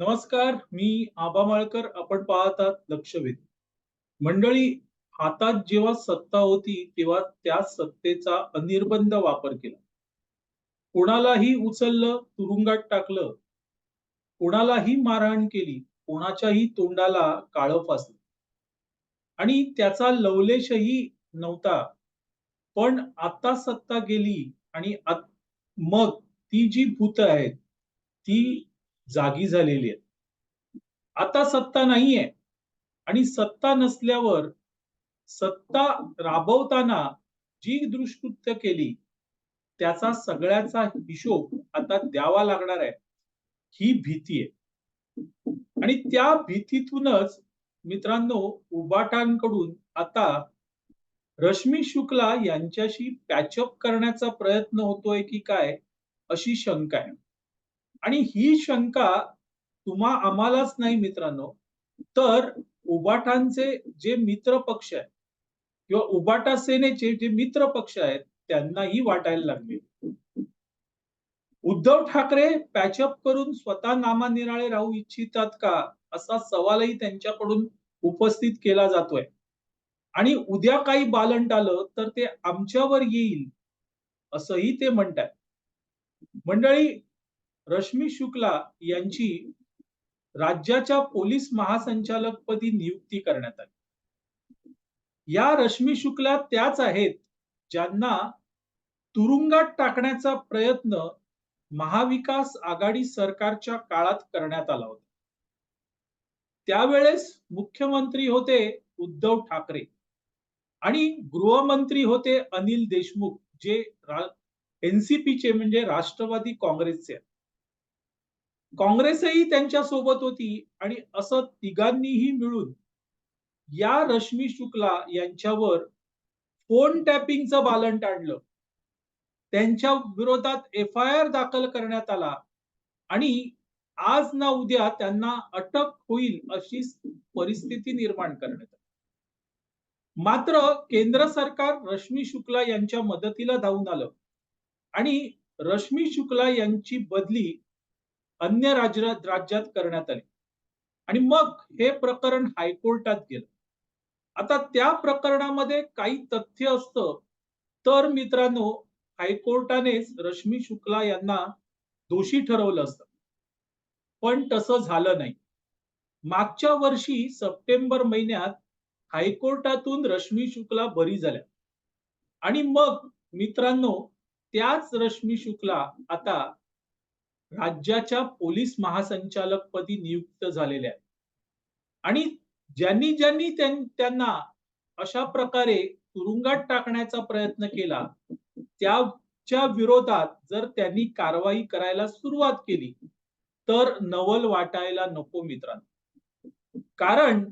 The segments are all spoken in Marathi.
नमस्कार मी आबा माळकर. आपण पाहतात लक्षवेध. मंडळी हातात जेव्हा सत्ता होती तेव्हा त्या सत्तेचा अनिर्बंध वापर केला. कोणालाही उचललं तुरुंगात टाकलं कोणालाही मारहाण केली कोणाच्याही तोंडाला काळं फासलं. आणि त्याचा लवलेशही नव्हता. पण आता सत्ता गेली आणि मग ती जी भूत आहेत ती जागी झालेली आहे आता सत्ता नाहीये. आणि सत्ता नसल्यावर सत्ता राबवताना जी दुष्कृत्य केली त्याचा सगळ्याचा हिशोब आता द्यावा लागणार आहे. ही भीती आहे. आणि त्या भीतीतूनच मित्रांनो उबाटांकडून आता रश्मी शुक्ला यांच्याशी पॅचअप करण्याचा प्रयत्न होतोय की काय अशी शंका आहे. आणि ही शंका तुम्हा आम्हालाच नाही मित्रांनो. तर उबाटांचे जे मित्र पक्ष आहेत किंवा उबाटा सेनेचे जे मित्र पक्ष आहेत त्यांनाही वाटायला लागले. उद्धव ठाकरे पॅचअप करून स्वतः नामानिराळे राहू इच्छितात का? असा सवालही त्यांच्याकडून उपस्थित केला जातोय. आणि उद्या काही बालंट आलं तर ते आमच्यावर येईल असंही ते म्हणतात मंडळी रश्मी शुक्ला यांची राज्याच्या पोलीस महासंचालकपदी नियुक्ती करण्यात आली या रश्मी शुक्ला त्याच आहेत ज्यांना तुरुंगात टाकण्याचा प्रयत्न महाविकास आघाडी सरकारच्या काळात करण्यात आला होता त्यावेळेस मुख्यमंत्री होते उद्धव ठाकरे आणि गृहमंत्री होते अनिल देशमुख जे एनसीपीचे म्हणजे राष्ट्रवादी काँग्रेसचे आहेत. काँग्रेसही त्यांच्यासोबत होती आणि असं तिघांनीही मिळून या रश्मी शुक्ला यांच्यावर फोन टॅपिंगचं बालंट आणलं. त्यांच्या विरोधात एफ आय आर दाखल करण्यात आला आणि आज ना उद्या त्यांना अटक होईल अशी परिस्थिती निर्माण करण्यात आली. मात्र केंद्र सरकार रश्मी शुक्ला यांच्या मदतीला धावून आलं आणि रश्मी शुक्ला यांची बदली अन्य राज्य राज्यात करण्यात आली. आणि मग हे प्रकरण हायकोर्टात गेलं. आता त्या प्रकरणामध्ये काही तथ्य असतं. तर मित्रांनो हायकोर्टानेच रश्मी शुक्ला यांना दोषी ठरवलं असतं. पण तसं झालं नाही. मागच्या वर्षी सप्टेंबर महिन्यात हायकोर्टातून रश्मी शुक्ला बरी झाल्या. आणि मग मित्रांनो त्याच रश्मी शुक्ला आता राज्याच्या पोलीस महासंचालकपदी नियुक्त झालेल्या आहेत. आणि ज्यांनी ज्यांनी त्यांना अशा प्रकारे तुरुंगात टाकण्याचा प्रयत्न केला त्याच्या विरोधात जर त्यांनी कारवाई करायला सुरुवात केली तर नवल वाटायला नको मित्रांनो. कारण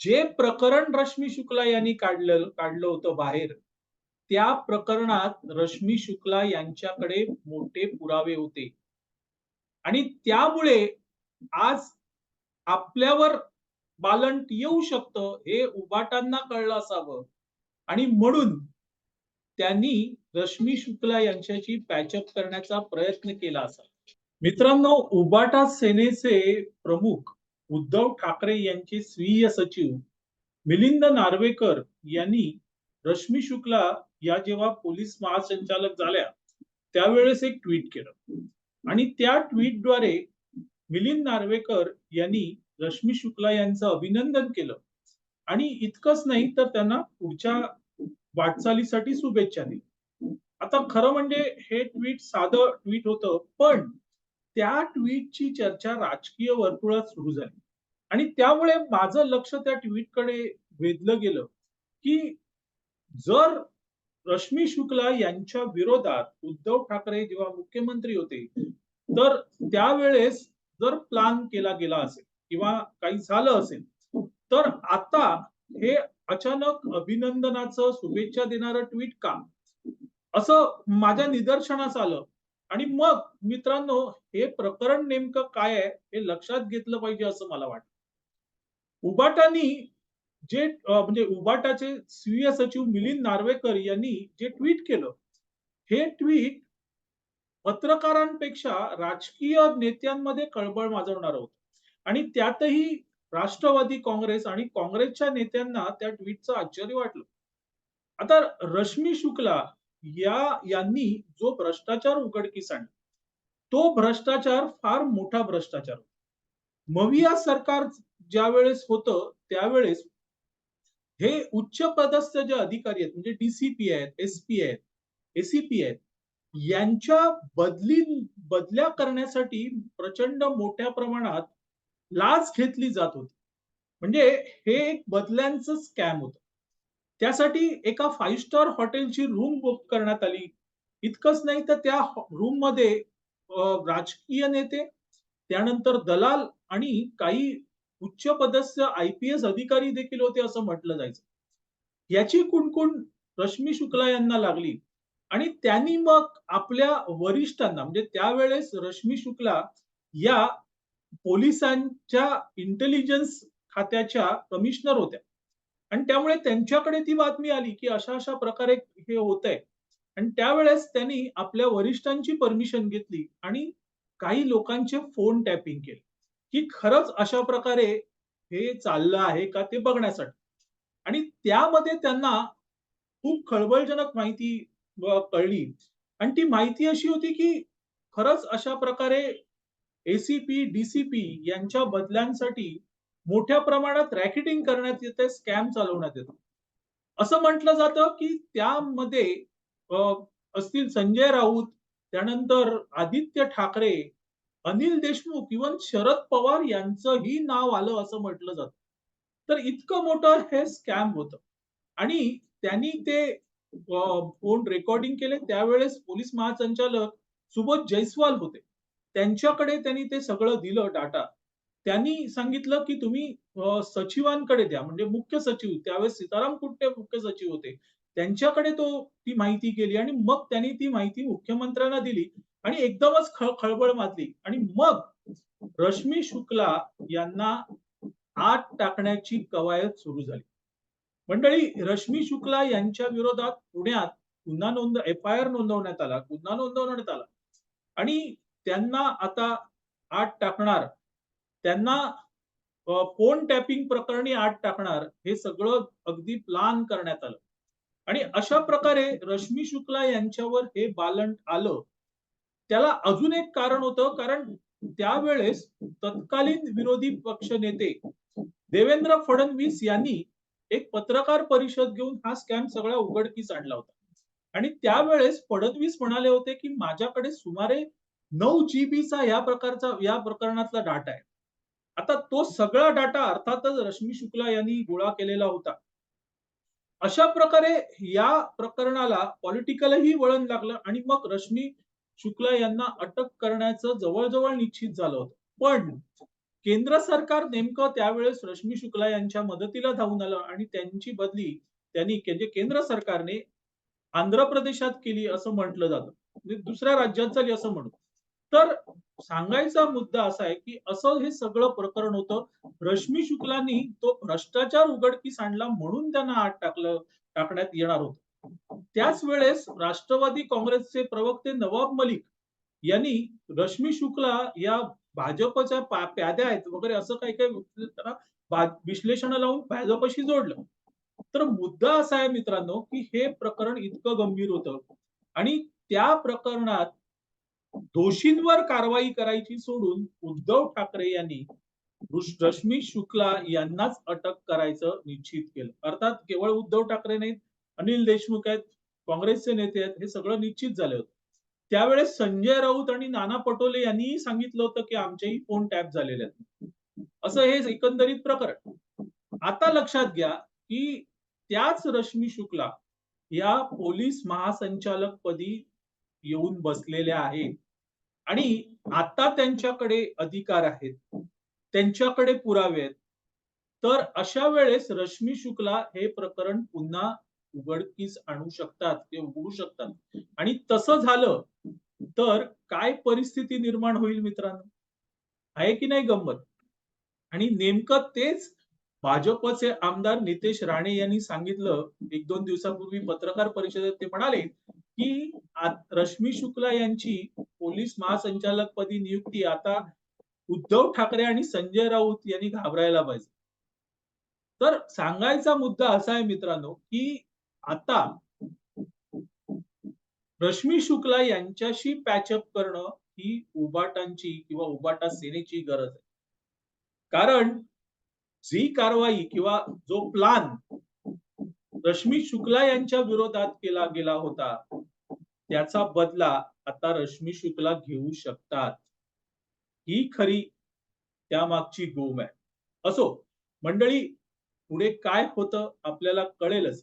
जे प्रकरण रश्मी शुक्ला यांनी काढलं काढलं होतं बाहेर त्या प्रकरणात रश्मी शुक्ला यांच्याकडे मोठे पुरावे होते. आणि त्यामुळे आज आपल्यावर बालंट येऊ शकतं हे उबाटांना कळलं असावं. आणि म्हणून त्यांनी रश्मी शुक्ला यांच्याशी पॅचअप करण्याचा प्रयत्न केला असा मित्रांनो उबाटा सेनेचे प्रमुख उद्धव ठाकरे यांचे स्वीय सचिव मिलिंद नार्वेकर यांनी रश्मी शुक्ला या जेव्हा पोलीस महासंचालक झाल्या त्यावेळेस एक ट्विट केलं. आणि त्या ट्विटद्वारे मिलिंद नार्वेकर यांनी रश्मी शुक्ला यांचं अभिनंदन केलं. आणि इतकंच नाही तर त्यांना पुढच्या वाटचालीसाठी शुभेच्छा दिल्या. आता खरं म्हणजे हे ट्विट साधं ट्विट होतं पण त्या ट्विटची चर्चा राजकीय वर्तुळात सुरू झाली. आणि त्यामुळे माझं लक्ष त्या ट्विटकडे वेधलं गेलं की जर रश्मी शुक्ला यांच्या विरोधात उद्धव ठाकरे जेव्हा मुख्यमंत्री होते तर त्यावेळेस जर प्लान केला गेला असेल किंवा काही झालं असेल तर आता हे अचानक अभिनंदनाचं शुभेच्छा देणारं ट्विट का? असं माझ्या निदर्शनास आलं. आणि मग मित्रांनो हे प्रकरण नेमकं काय आहे हे लक्षात घेतलं पाहिजे असं मला वाटतं. उबाटानी जे म्हणजे उबाटाचे स्वीय सचिव मिलिंद नार्वेकर यांनी जे ट्विट केलं हे ट्विट पत्रकारांपेक्षा राजकीय नेत्यांमध्ये कळबळ माजवणार होतं. आणि त्यातही राष्ट्रवादी काँग्रेस आणि काँग्रेसच्या नेत्यांना त्या ट्विटचं आश्चर्य वाटलं. आता रश्मी शुक्ला या यांनी जो भ्रष्टाचार उघडकीस आणला, तो भ्रष्टाचार फार मोठा भ्रष्टाचार होता. मविया सरकार ज्यावेळेस होत त्यावेळेस हे उच्च पदस्थ जे अधिकारी आहेत, म्हणजे डीसीपी आहेत, एस-पी आहेत, एसीपी आहेत, यांच्या बदली बदल्या करण्यासाठी प्रचंड मोठ्या प्रमाणात लाच घेतली जात होती. म्हणजे हे एक बदल्यांचं स्कॅम होत त्यासाठी एका फाईव्ह स्टार हॉटेलची रूम बुक करण्यात आली. इतकंच नाही तर त्या रूममध्ये राजकीय नेते, त्यानंतर दलाल आणि काही उच्च पदस्थ आय-पी-एस अधिकारी देखील होते असं म्हटलं जायचं. याची कुणकुण रश्मी शुक्ला यांना लागली आणि त्यांनी मग आपल्या वरिष्ठांना म्हणजे त्यावेळेस रश्मी शुक्ला या पोलिसांच्या इंटेलिजन्स खात्याच्या कमिशनर होत्या. आणि त्यामुळे त्यांच्याकडे ती बातमी आली, की अशा-अशा प्रकारे हे होतंय. आणि त्यावेळेस त्यांनी आपल्या वरिष्ठांची परमिशन घेतली आणि काही लोकांचे फोन टॅपिंग केले, की खरंच अशा प्रकारे हे चाललं आहे का ते बघण्यासाठी. आणि त्यामध्ये त्यांना खूप खळबळजनक माहिती कळली आणि ती माहिती अशी होती, की खरंच अशा प्रकारे एसीपी डीसीपी यांच्या बदल्यांसाठी मोठ्या प्रमाणात रॅकेटिंग करण्यात येते, स्कॅम चालवण्यात येतो. असं म्हटलं जातं, की त्यामध्ये असतील संजय राऊत, त्यानंतर आदित्य ठाकरे, अनिल देशमुख, इवन शरद पवार यांचंही नाव आलं असं म्हटलं जातं. तर इतकं मोठं हे स्कॅम होतं. आणि त्यांनी ते फोन रेकॉर्डिंग केले. त्यावेळेस पोलीस महासंचालक सुबोध जयस्वाल होते. त्यांच्याकडे त्यांनी ते सगळं दिलं डाटा. त्यांनी सांगितलं, की तुम्ही सचिवांकडे द्या. म्हणजे मुख्य सचिव त्यावेळेस सीताराम कुट्टे मुख्य सचिव होते. त्यांच्याकडे तो ती माहिती केली आणि मग त्यांनी ती माहिती मुख्यमंत्र्यांना दिली आणि एकदमच खळबळ माजली आणि मग रश्मी शुक्ला यांना आत टाकण्याची कवायत सुरू झाली. मंडळी रश्मी शुक्ला यांच्या विरोधात पुण्यात गुन्हा नोंद एफ-आय-आर नोंदवण्यात आला, गुन्हा नोंदवण्यात आला आणि त्यांना आता आत टाकणार. त्यांना फोन टॅपिंग प्रकरणी आत टाकणार. हे सगळं अगदी प्लान करण्यात आलं. आणि अशा प्रकारे रश्मी शुक्ला यांच्यावर हे बालंट आलं. त्याला अजून एक कारण होतं, कारण त्यावेळेस तत्कालीन विरोधी पक्ष नेते देवेंद्र फडणवीस यांनी एक पत्रकार परिषद घेऊन हा स्कॅम सगळा उघडकीस आणला होता. आणि त्यावेळेस फडणवीस म्हणाले होते, की माझ्याकडे सुमारे नऊ जीबीचा या प्रकारचा या प्रकरणातला डाटा आहे. आता तो सगळा डाटा अर्थातच रश्मी शुक्ला यांनी गोळा केलेला होता. अशा प्रकारे या प्रकरणाला पॉलिटिकलही वळण लागलं आणि मग रश्मी शुक्ला यांना अटक करण्याचं जवळ-जवळ निश्चित झालं होतं. पण केंद्र सरकार नेमकं त्यावेळेस रश्मी शुक्ला यांच्या मदतीला धावून आलं आणि त्यांची बदली त्यांनी म्हणजे केंद्र सरकारने आंध्र प्रदेशात केली असं म्हटलं जातं. म्हणजे दुसऱ्या राज्यात झाली असं म्हणू. तर सांगायचा मुद्दा असा आहे, की असं हे सगळं प्रकरण होतं. रश्मी शुक्लांनी तो भ्रष्टाचार उघडकीस आणला म्हणून त्यांना आत टाकलं टाकण्यात येणार होतं. त्याच वेळेस राष्ट्रवादी काँग्रेसचे प्रवक्ते नवाब मलिक यांनी रश्मी शुक्ला या भाजपच्या प्याद्या आहेत वगैरे असं काही-काही त्यांना विश्लेषण लावून भाजपशी जोडलं. तर मुद्दा असा आहे मित्रांनो, की हे प्रकरण इतकं गंभीर होतं आणि त्या प्रकरणात दोषींवर कारवाई करायची सोडून उद्धव ठाकरे यांनी रश्मी शुक्ला यांनाच अटक करायचं निश्चित केलं. अर्थात केवळ उद्धव ठाकरे नाहीत, अनिल देशमुख आहेत, काँग्रेसचे नेते आहेत, हे सगळं निश्चित झालं होतं. त्यावेळेस संजय राऊत आणि नाना पटोले यांनीही सांगितलं होतं, की आमचेही फोन टॅप झालेले आहेत. असं हे एकंदरीत प्रकरण. आता लक्षात घ्या, की त्याच रश्मी शुक्ला या पोलीस महासंचालकपदी येऊन बसलेल्या आहेत आणि आता त्यांच्याकडे अधिकार आहेत. त्यांच्याकडे पुरावे आहेत. तर अशा वेळेस रश्मी शुक्ला हे प्रकरण पुन्हा उघडकीस आणू शकतात, ते उघडू शकतात आणि तसं झालं तर काय परिस्थिती निर्माण होईल मित्रांनो? आहे की नाही गंमत? आणि नेमकं तेच भाजपचे आमदार नितेश राणे यांनी सांगितलं 1-2 दिवसापूर्वी पत्रकार परिषदेत ते म्हणाले, की रश्मी शुक्ला यांची पोलीस महासंचालकपदी नियुक्ती आता उद्धव ठाकरे आणि संजय राऊत यांनी घाबरायला पाहिजे तर सांगायचा मुद्दा असा आहे मित्रांनो की आता रश्मी शुक्ला यांच्याशी पॅचअप करणं ही उबाटांची किंवा उबाटा सेनेची गरज आहे. कारण जी कारवाई किंवा जो प्लान रश्मी शुक्ला यांच्या विरोधात केला गेला होता त्याचा बदला आता रश्मी शुक्ला घेऊ शकतात. ही खरी त्यामागची गोम आहे. असो मंडळी पुढे काय होतं आपल्याला कळेलच.